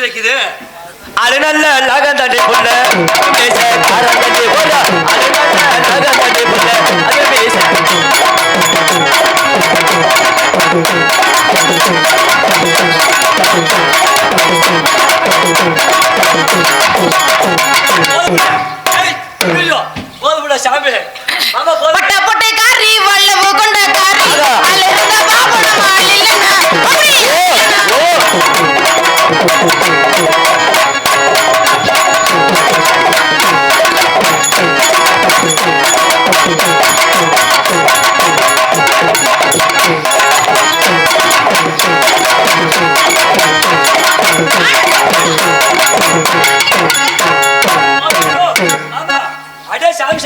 சொல்லி வைக்குது அது நல்ல நகம் தட்டி புள்ள அது நல்ல நகம் தட்டி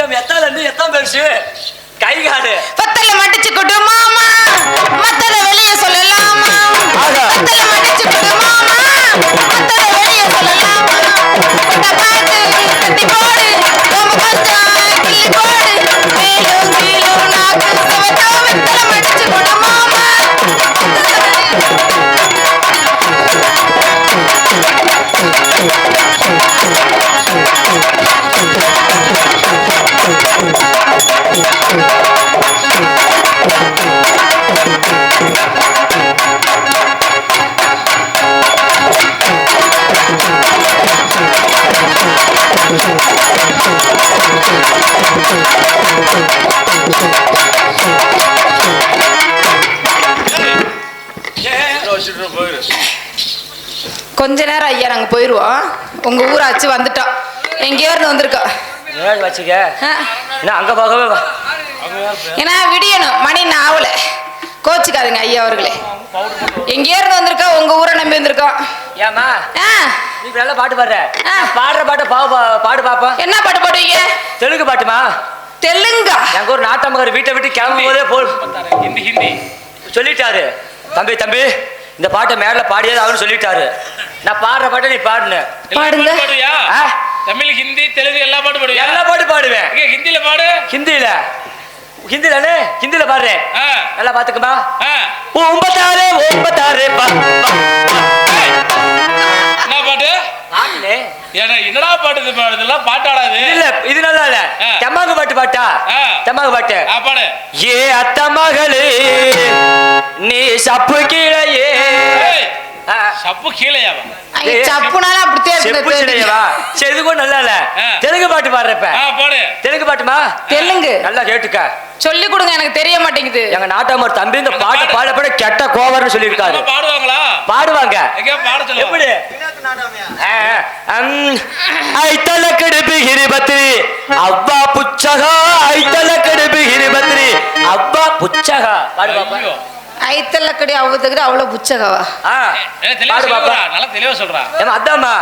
சாமி எத்தால இருந்து எத்தான் பெருசு கை காடு பத்தல மடிச்சு கொடு மாமா. மத்தத வெளிய சொல்லலாமா. பத்தல மடிச்சு கொடு மாமா. மத்தத வெளிய சொல்லலாமா? கொட்ட பாத்து கட்டி போடு. ரொம்ப கொஞ்சம் கிள்ளி போடு. மேலும் கீழும் நாக்கு சவட்டோ வெத்தல மடிச்சு கொடு மாமா. கொஞ்ச நேரம் ஐயா நாங்க போயிருவோம். உங்க ஊராச்சு வந்துட்டோம் எங்கேயோ இருந்து வந்திருக்கோம் வச்சுக்க? அங்க போகவே ஏன்னா விடியணும். மணி நாவல. கோச்சுக்காதுங்க ஐயா அவர்களே. எங்கேயோ இருந்து வந்திருக்கோம் உங்க ஊரை நம்பி வந்திருக்கோம் ஏமா ஆ, நீ நல்லா பாட்டு பாடுற. பாடுற பாட்டை பா பாடு பாப்பா. என்ன பாட்டு பாடுவீங்க? தெலுங்கு பாட்டுமா? தெலுங்கா? எங்க ஒரு நாட்டமகர் வீட்டை விட்டு கிளம்பும் போதே போ ஹிந்தி ஹிந்தி. சொல்லிட்டாரு. தம்பி தம்பி இந்த பாட்டை மேல பாடியது அவரு சொல்லிட்டாரு. நான் பாடுற பாட்டை நீ பாடுன. பாடுங்க. தமிழ் ஹிந்தி தெலுங்கு எல்லா பாட்டு பாடுவியா? எல்லா பாட்டு பாடுவேன். இங்க ஹிந்தில பாடு. ஹிந்தியில. ஹிந்தில பாடுறேன். ஆ, நல்லா பாத்துக்குமா பா ஏய், என்ன பாட்டு? ஏன்னா என்னடா பாட்டு இது? பாடு இதெல்லாம் பாட்டாடாது இல்ல இது நல்லா இல்ல. தெம்மாங்கு பாட்டு பாட்டா. தெம்மாங்கு பாட்டு. ஆ பாடு. ஏ அத்த மகளே நீ சப்பு ஏய், சப்பு கீழையாவா ஐயா, சப்புனாலும் அப்படித்தான் செப்பு சிலையவா சரி இது கூட நல்லா இல்ல. தெலுங்கு பாட்டு பாடுறப்ப பாடு. தெலுங்கு பாட்டுமா? தெலுங்கு. நல்லா கேட்டுக்க. சொல்லி கொடுங்க எனக்கு தெரிய மாட்டேங்குது. எங்க நாட்டாமர் தம்பி இந்த பாட்டு பாடு. பாடப்பட கெட்ட கோவர்னு சொல்லியிருக்காரு. பாடுவாங்களா? பாடுவாங்க. எங்க பாட சொல்லுங்க. எப்படி? ஐத்தல கடுப்பு கிரிபத்ரி அவ்வா புச்சகா ஐத்தல கடுப்பு கிரிபத்ரி அவ்வா புச்சகா. பாடு பாப்பா. சொல்லுடா நல்லா தெளிவா சொல்றா ஏமா அதாம்மா.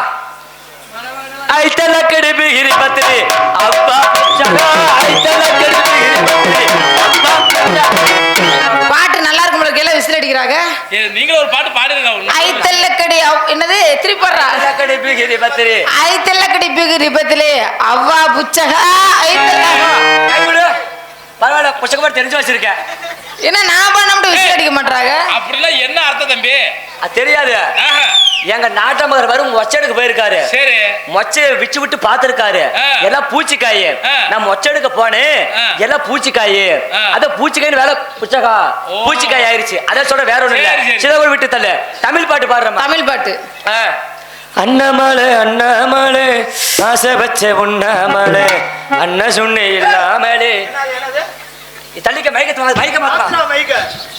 ஐத்தல கடுப்பு கிரிபத்ரி அவ்வா புச்சகா ஐத்தல கடுப்பு கிரிபத்ரி அவ்வா புச்சகா பாட்டு நல்லா இருக்கும் போல கீழே விசில் அடிக்கிறாங்க நீங்களும் ஒரு பாட்டு பாடுங்க ஐத்தல்லக்கடி அவ்- என்னது? திருப்பறா ஐத்தல கடுப்பு கிரிபத்ரி ஐத்தல்லக்கடி பிகு ரிபத்திலே அவ்வா புச்சகா ஐத்தல்ல பரவாயில்ல புச்சகமா தெரிஞ்சு வச்சிருக்கேன். என்ன நான் பண்ண மட்டும் விசில் அடிக்க மாட்டாங்க அப்படிலாம் என்ன அர்த்தம் தம்பி? அது தெரியாது. எங்க நாட்டமகர் வரும் மொச்சடுக்கு போயிருக்காரு. சரி. மொச்சைய விச்சு விட்டு பாத்துருக்காரு. எல்லாம் பூச்சிக்காய். நான் மொச்சடுக்க போனேன். எல்லாம் பூச்சிக்காய். அத பூச்சிக்காய் வேலை புச்சகா. பூச்சிக்காய் ஆயிருச்சு. அத சொல்ற வேற ஒண்ணும் இல்ல. சிதகோடு விட்டு தள்ளு. தமிழ் பாட்டு பாடுறமா தமிழ் பாட்டு. அண்ணாமலை அண்ணாமலை ஆசை வச்ச உண்ணாமலை அண்ண சுண்ணி இல்லாமலே. தள்ளிக்க மயக்க மயக்க மாட்டா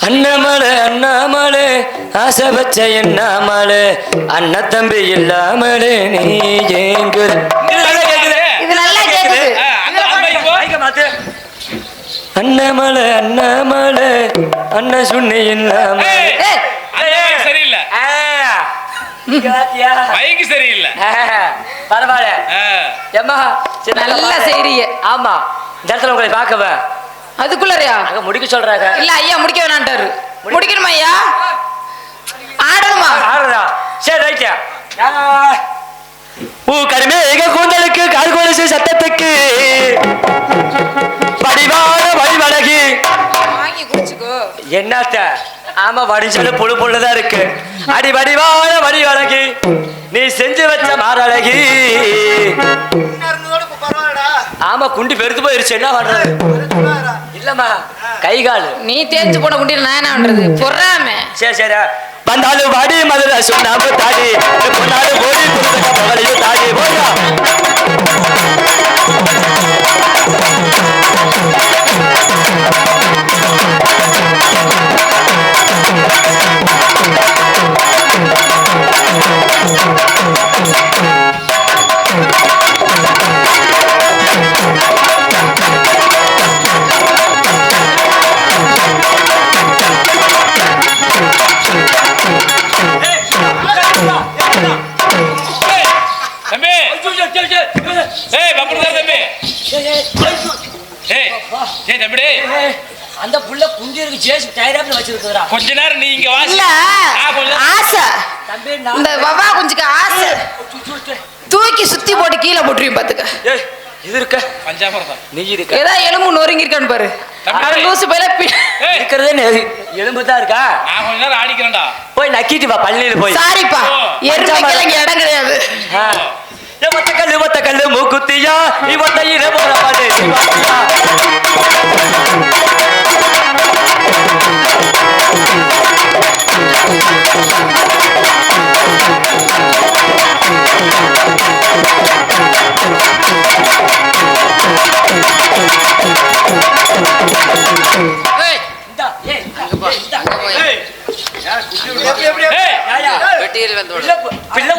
அண்ணாமலை அண்ணாமலை ஆசை வச்ச எண்ணாமலை அண்ண தம்பி இல்லாமலே நீ ஏங்குற. அண்ணாமலை அண்ணாமலை அண்ண சுண்ணி இல்லாமலே. சரியில்லை. ஆ. இங்க பாத்தியா? மைக் சரியில்லை. பரவாயில்ல. சரி, நல்லா. செய்றீங்க. ஆமா இந்த இடத்துல உங்களை பார்க்கவ. அதுக்குள்ளறையா? முடிக்க சொல்றாங்க. இல்ல ஐயா முடிக்க வேணான்ட்டாரு. முடிக்கணுமா ஐயா? ஆடணுமா? ஆடுறா. சரி ரைட்டா. ஊ கருமே எங்க கூந்தலுக்கு கால்கோலிசு சத்தத்துக்கு? வடிவான வழிவழகி. வாங்கி குடிச்சுக்கோ. என்னத்த? ஆமா வடிச்சது புழு புழுதான் இருக்கு. அடி வடிவான வழி அழகி நீ செஞ்சு வச்ச மாரழகி. ஆமா குண்டி பெருத்து போயிருச்சு. என்ன பண்றது? இல்லம்மா கை கால். நீ தேஞ்சு போன குண்டியில் நான் என்ன பண்றது? பொறாம. சரி சரி வந்தாலும் வாடி மதுரை சொன்னாம தாடி பொன்னாலும் ஓடி தாடி போயா கொஞ்ச நேரம் நீங்க வாசல ஆசை. இந்த வவா குஞ்சுக்கு ஆசை. தூக்கி சுத்தி போட்டு கீழே போட்டுருவீங்க பாத்துக்க. இது இருக்க? பஞ்சாமிரதம். நீ இருக்க? ஏதா எலும்பு நொறுங்கி இருக்கான்னு பாரு. அட லூசு பையில இருக்கிறதே எலும்பு தான் இருக்கா? போய் நக்கிட்டு வா போய். சாரிப்பா. எருமைக்கெல்லாம் இங்க இடம் கிடையாது. மொத்த கல்லு மொத்த கல்லு மூக்குத்தியா இவத்தையில வெட்டியில் வந்து பிள்ளை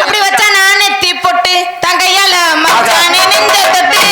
அப்படி வச்சா நானே தீ போட்டு தங்கையால மக்கானே நின்ற தொட்டு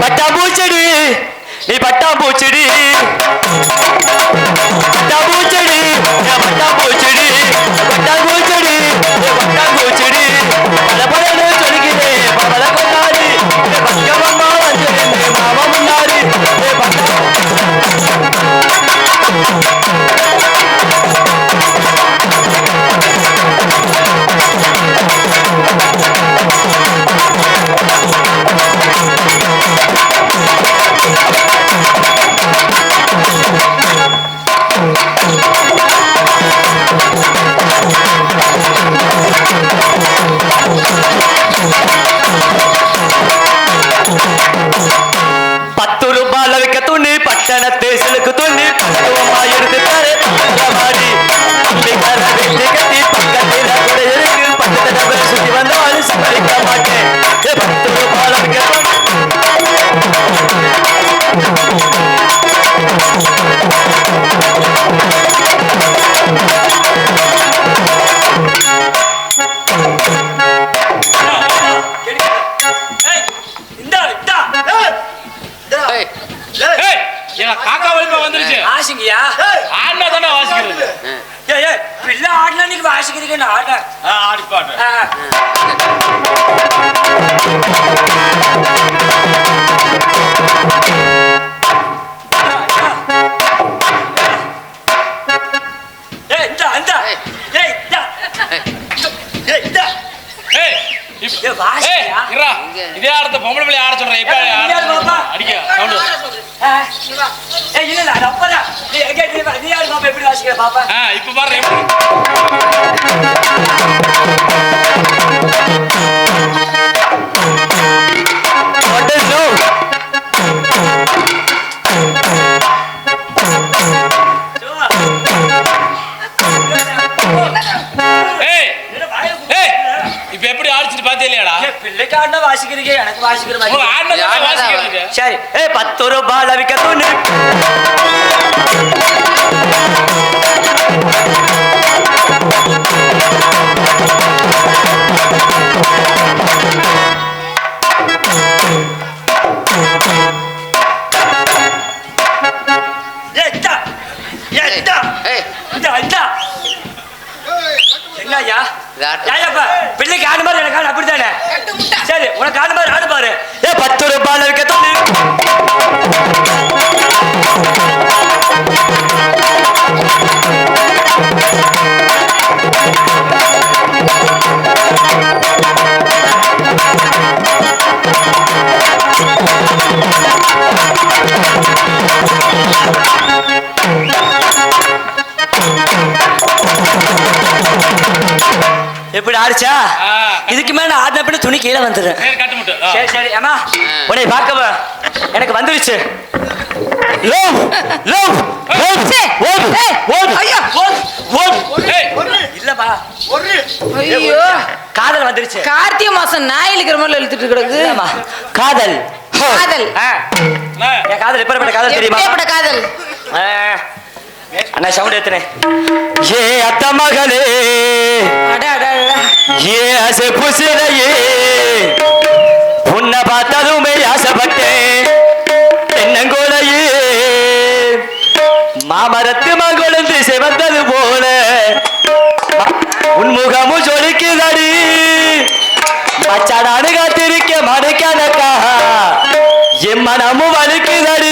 பட்டா பூச்செடி. நீ பட்டா பூச்செடி. பட்டா காமிச்சுக்க பாப்பா. இப்ப பாரு இப்ப எப்படி ஆடிச்சிட்டு பாத்தே இல்லையாடா? பிள்ளைக்கு ஆடினா எனக்கு சரி. பத்து ரூபாய் ஆடிச்சா. இதுக்கு மேல நான் ஆடின பின்ன துணி கீழே வந்துடுறேன். சரி. சரி சரி அம்மா ஆ. உன்னை பார்க்கவா? எனக்கு வந்துருச்சு. லவ் லவ் லவ் ஓடு ஓடு ஐயா ஓடு ஓடு. ஏய். இல்லப்பா ஐயோ. காதல் வந்துருச்சு. கார்த்திகை மாசம் நாய் இழுக்கிற மாதிரி இழுத்துட்டு கிடக்கு காதல். காதல். என் காதல் எப்படிப்பட்ட காதல் தெரியுமா? எப்படிப்பட்ட காதல்? ஆ. அண்ணா சவுண்ட் ஏத்துனேன் ஏ அத்த மகளே. ஏ அசை புசிலையே உன்னை பார்த்ததுமே ஆசைப்பட்டேன் தென்னங்கோலையே. மாமரத்து மகொழுந்து சிவந்தது போல. உன் முகமும் ஜொலிக்குதடி மச்சாடானு காத்திருக்க மடுக்காதக்கா என் மனமும் வலிக்குதடி.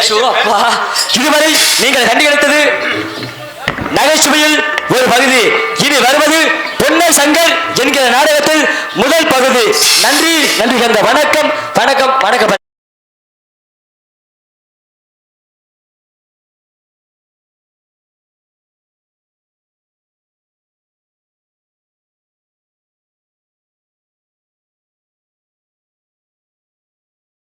ஐயோ, அப்பா இதுவரை நீங்கள் கண்டுகளித்தது நகைச்சுவையில் ஒரு பகுதி. இனி வருவது பொன்னை சங்கர் என்கிற நாடகத்தில் முதல் பகுதி. நன்றி நன்றி கந்த வணக்கம். வணக்கம் வணக்கம்.